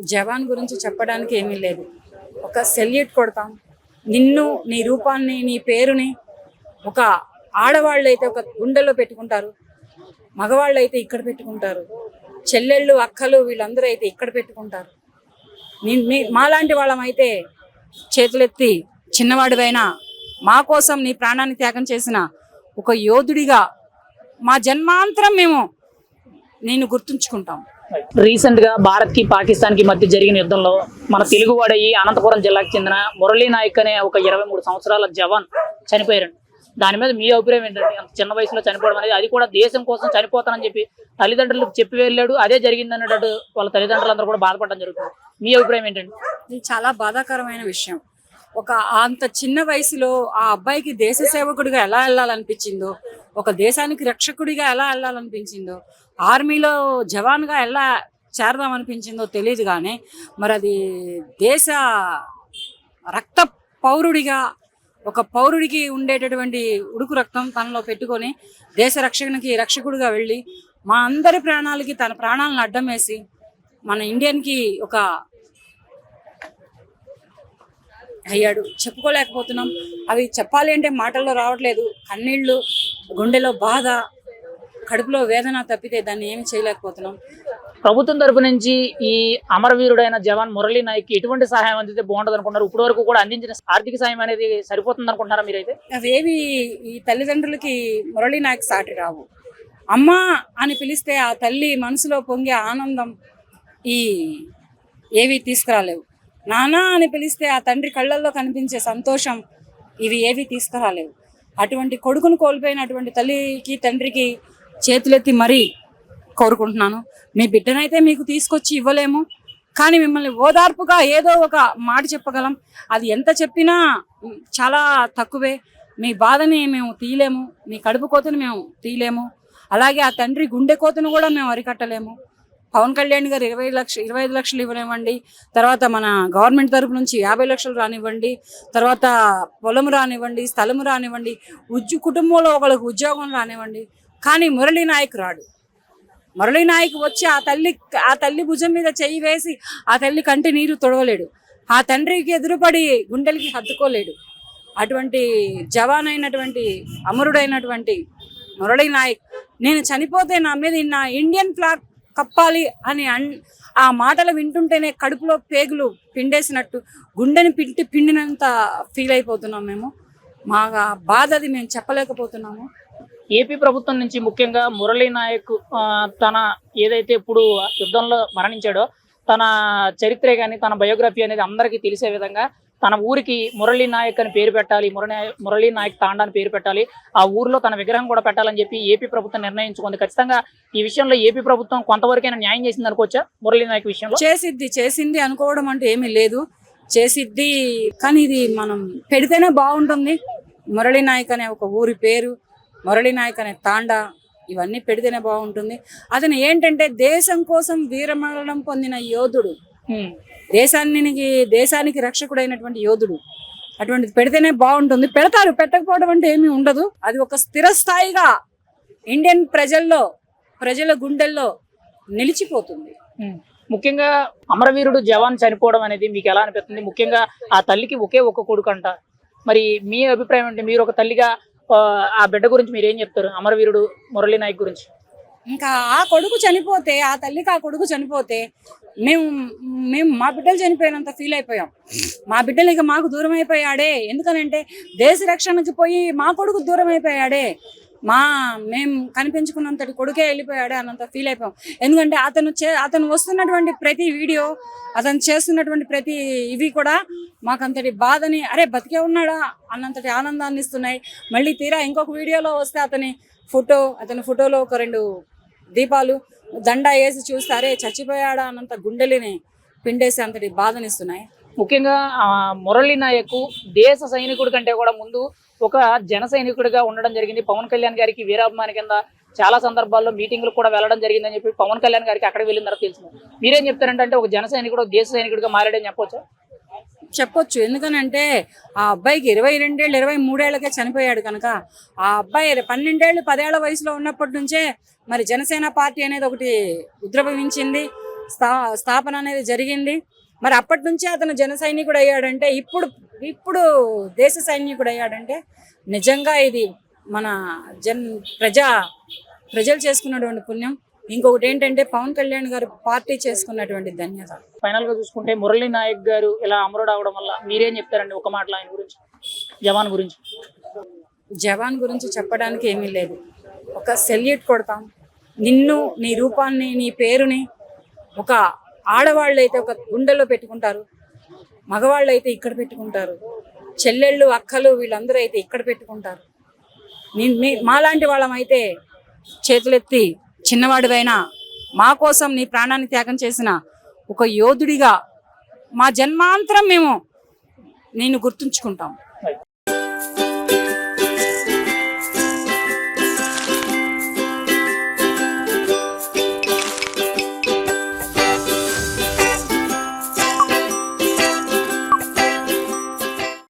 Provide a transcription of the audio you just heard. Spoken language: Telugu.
జవాన్ గురించి చెప్పడానికి ఏమీ లేదు. ఒక సెల్యూట్ కొడతాం. నిన్ను నీ రూపాన్ని నీ పేరుని ఒక ఆడవాళ్ళు అయితే ఒక గుండెలో పెట్టుకుంటారు. మగవాళ్ళు అయితే ఇక్కడ పెట్టుకుంటారు. చెల్లెళ్ళు అక్కలు వీళ్ళందరూ అయితే ఇక్కడ పెట్టుకుంటారు. మీ- మాలాంటి వాళ్ళం అయితే చేతులెత్తి చిన్నవాడివైనా మా కోసం నీ ప్రాణాన్ని త్యాగం చేసిన ఒక యోధుడిగా మా జన్మాంతరం మేము నేను గుర్తుంచుకుంటాం. రీసెంట్గా భారత్కి పాకిస్తాన్కి మధ్య జరిగిన యుద్ధంలో మన తెలుగువాడయ్యి అనంతపురం జిల్లాకు చెందిన మురళీ నాయక్ అనే ఒక ఇరవై మూడు సంవత్సరాల జవాన్ చనిపోయారు దాని మీద మీ అభిప్రాయం ఏంటంటే అంత చిన్న వయసులో చనిపోవడం అనేది అది కూడా దేశం కోసం చనిపోతానని చెప్పి తల్లిదండ్రులకు చెప్పి వెళ్ళాడు. అదే జరిగింది అన్నట్టు వాళ్ళ తల్లిదండ్రులందరూ కూడా బాధపడడం జరుగుతుంది. మీ అభిప్రాయం ఏంటండి? ఇది చాలా బాధాకరమైన విషయం. ఒక అంత చిన్న వయసులో ఆ అబ్బాయికి దేశ సేవకుడిగా ఎలా వెళ్ళాలనిపించిందో ఒక దేశానికి రక్షకుడిగా ఎలా వెళ్ళాలనిపించిందో ఆర్మీలో జవాన్గా ఎలా చేరదామనిపించిందో తెలియదు కానీ మరి అది దేశ రక్త పౌరుడిగా ఒక పౌరుడికి ఉండేటటువంటి ఉడుకు రక్తం తనలో పెట్టుకొని దేశ రక్షణకి రక్షకుడిగా వెళ్ళి మా అందరి ప్రాణాలకి తన ప్రాణాలను అడ్డం వేసి మన ఇండియన్కి ఒక అయ్యాడు. చెప్పుకోలేకపోతున్నాం. అవి చెప్పాలి అంటే మాటల్లో రావట్లేదు. కన్నీళ్ళు గుండెలో బాధ కడుపులో వేదన తప్పితే దాన్ని ఏమి చేయలేకపోతున్నాం? ప్రభుత్వం తరపు నుంచి ఈ అమరవీరుడైన జవాన్ మురళీ నాయక్ ఎటువంటి సహాయం అందితే బాగుంటుంది అనుకుంటారు ఇప్పటి వరకు కూడా అందించిన ఆర్థిక సాయం అనేది సరిపోతుంది అనుకుంటారా మీరైతే? అవేవి ఈ తల్లిదండ్రులకి మురళీ నాయక్ సాటి రావు. అమ్మ అని పిలిస్తే ఆ తల్లి మనసులో పొంగే ఆనందం ఈ ఏవి తీసుకురాలేవు. నానా అని పిలిస్తే ఆ తండ్రి కళ్ళల్లో కనిపించే సంతోషం ఇవి ఏవి తీసుకురాలేవు. అటువంటి కొడుకును కోల్పోయినటువంటి తల్లికి తండ్రికి చేతులెత్తి మరీ కోరుకుంటున్నాను. మీ బిడ్డనైతే మీకు తీసుకొచ్చి ఇవ్వలేము. కానీ మిమ్మల్ని ఓదార్పుగా ఏదో ఒక మాట చెప్పగలం. అది ఎంత చెప్పినా చాలా తక్కువే. మీ బాధని మేము తీయలేము. మీ కడుపు కోతను మేము తీయలేము. అలాగే ఆ తండ్రి గుండె కోతను కూడా మేము అరికట్టలేము. పవన్ కళ్యాణ్ గారు ఇరవై లక్ష ఇరవై ఐదు లక్షలు ఇవ్వనివ్వండి. తర్వాత మన గవర్నమెంట్ తరపు నుంచి యాభై లక్షలు రానివ్వండి. తర్వాత పొలం రానివ్వండి స్థలం రానివ్వండి ఉద్యో కుటుంబంలో ఒకళ్ళకి ఉద్యోగం రానివ్వండి. కానీ మురళీ నాయక్ రాడు. మురళీ నాయక్ వచ్చి ఆ తల్లి ఆ తల్లి భుజం మీద చెయ్యి వేసి ఆ తల్లి కంటి నీరు తొడవలేడు. ఆ తండ్రికి ఎదురుపడి గుండెలకి హత్తుకోలేడు. అటువంటి జవాన్ అయినటువంటి అమరుడైనటువంటి మురళీ నాయక్ నేను చనిపోతే నా మీద నా ఇండియన్ ఫ్లాగ్ కప్పాలి అని అన్ ఆ మాటలు వింటుంటేనే కడుపులో పేగులు పిండేసినట్టు గుండెని పిండి పిండినంత ఫీల్ అయిపోతున్నాం మేము. మా బాధ అది మేము చెప్పలేకపోతున్నాము. ఏపీ ప్రభుత్వం నుంచి ముఖ్యంగా మురళీ నాయక్ తన ఏదైతే ఇప్పుడు యుద్ధంలో మరణించాడో తన చరిత్ర కానీ తన బయోగ్రఫీ అనేది అందరికీ తెలిసే విధంగా తన ఊరికి మురళీ నాయక్ అని పేరు పెట్టాలి మురళీ మురళీ నాయక్ తాండా అని పేరు పెట్టాలి. ఆ ఊర్లో తన విగ్రహం కూడా పెట్టాలని చెప్పి ఏపీ ప్రభుత్వం నిర్ణయించుకుంది. ఖచ్చితంగా ఈ విషయంలో ఏపీ ప్రభుత్వం కొంతవరకైనా న్యాయం చేసింది అనుకోవచ్చా మురళీ నాయక్ విషయంలో? చేసిద్ది చేసింది అనుకోవడం అంటే ఏమీ లేదు. చేసిద్ది కానీ ఇది మనం పెడితేనే బాగుంటుంది. మురళీ నాయక్ అనే ఒక ఊరి పేరు మురళీ నాయక్ అనే తాండా ఇవన్నీ పెడితేనే బాగుంటుంది. అతను ఏంటంటే దేశం కోసం వీరమరణం పొందిన యోధుడు. దేశానికి దేశానికి రక్షకుడైనటువంటి యోధుడు. అటువంటిది పెడితేనే బాగుంటుంది. పెడతారు పెట్టకపోవడం అంటే ఏమీ ఉండదు. అది ఒక స్థిరస్థాయిగా ఇండియన్ ప్రజల్లో ప్రజల గుండెల్లో నిలిచిపోతుంది. ముఖ్యంగా అమరవీరుడు జవాన్ చనిపోవడం అనేది మీకు ఎలా అనిపిస్తుంది? ముఖ్యంగా ఆ తల్లికి ఒకే ఒక కొడుకు అంట. మరి మీ అభిప్రాయం అంటే మీరు ఒక తల్లిగా ఆ, బిడ్డ గురించి మీరు ఏం చెప్తారు? అమరవీరుడు మురళీ నాయక్ గురించి. ఇంకా ఆ కొడుకు చనిపోతే ఆ తల్లికి ఆ కొడుకు చనిపోతే మేము మేము మా బిడ్డలు చనిపోయినంత ఫీల్ అయిపోయాం. మా బిడ్డలు ఇక మాకు దూరం అయిపోయాడే ఎందుకనంటే దేశ రక్షణకి పోయి మా కొడుకు దూరం అయిపోయాడే మా మేము కనిపించుకున్నంతటి కొడుకే వెళ్ళిపోయాడు అన్నంత ఫీల్ అయిపోయాం. ఎందుకంటే అతను చే అతను వస్తున్నటువంటి ప్రతి వీడియో అతను చేస్తున్నటువంటి ప్రతి ఇవి కూడా మాకు అంతటి బాధని అరే బతికే ఉన్నాడా అన్నంతటి ఆనందాన్ని ఇస్తున్నాయి. మళ్ళీ తీరా ఇంకొక వీడియోలో వస్తే అతని ఫోటో అతని ఫోటోలో ఒక రెండు దీపాలు దండ వేసి చూస్తే అరే చచ్చిపోయాడా అన్నంత గుండెలిని పిండేసి అంతటి బాధనిస్తున్నాయి ముఖ్యంగా ఆ, మురళీ నాయక్ దేశ సైనికుడి కంటే కూడా ముందు ఒక జన సైనికుడిగా ఉండడం జరిగింది. పవన్ కళ్యాణ్ గారికి వీరాభిమాని కింద చాలా సందర్భాల్లో మీటింగ్లు కూడా వెళ్ళడం జరిగిందని చెప్పి పవన్ కళ్యాణ్ గారికి అక్కడికి వెళ్ళిన తర్వాత తెలిసింది మీరేం చెప్తారంటే ఒక జన సైనికుడు దేశ సైనికుడిగా మారాడని చెప్పొచ్చు? చెప్పొచ్చు. ఎందుకనంటే ఆ అబ్బాయికి ఇరవై రెండేళ్ళు ఇరవై మూడేళ్ళకే చనిపోయాడు కనుక. ఆ అబ్బాయి పన్నెండేళ్ళు పదేళ్ళ వయసులో ఉన్నప్పటి నుంచే మరి జనసేన పార్టీ అనేది ఒకటి ఉద్రభవించింది స్థా స్థాపన అనేది జరిగింది. మరి అప్పటి నుంచి అతను జన సైనికుడు అయ్యాడంటే ఇప్పుడు ఇప్పుడు దేశ సైనికుడు అయ్యాడంటే నిజంగా ఇది మన జన్ ప్రజా ప్రజలు చేసుకున్నటువంటి పుణ్యం. ఇంకొకటి ఏంటంటే పవన్ కళ్యాణ్ గారు పార్టీ చేసుకున్నటువంటి ధన్యత. ఫైనల్గా చూసుకుంటే మురళీ నాయక్ గారు ఇలా అమరుడు అవడం వల్ల మీరేం చెప్తారండి ఒక మాటలో ఆయన గురించి? జవాన్ గురించి. జవాన్ గురించి చెప్పడానికి ఏమీ లేదు. ఒక సెల్యూట్ కొడతాం. నిన్ను నీ రూపాన్ని నీ పేరుని ఒక ఆడవాళ్ళు అయితే ఒక గుండెలో పెట్టుకుంటారు మగవాళ్ళు అయితే ఇక్కడ పెట్టుకుంటారు చెల్లెళ్ళు అక్కలు వీళ్ళందరూ అయితే ఇక్కడ పెట్టుకుంటారు. నేను మీ మాలాంటి వాళ్ళమైతే చేతులెత్తి చిన్నవాడివైనా మా కోసం నీ ప్రాణాన్ని త్యాగం చేసిన ఒక యోధుడిగా మా జన్మాంతరం మేము నేను గుర్తుంచుకుంటాం.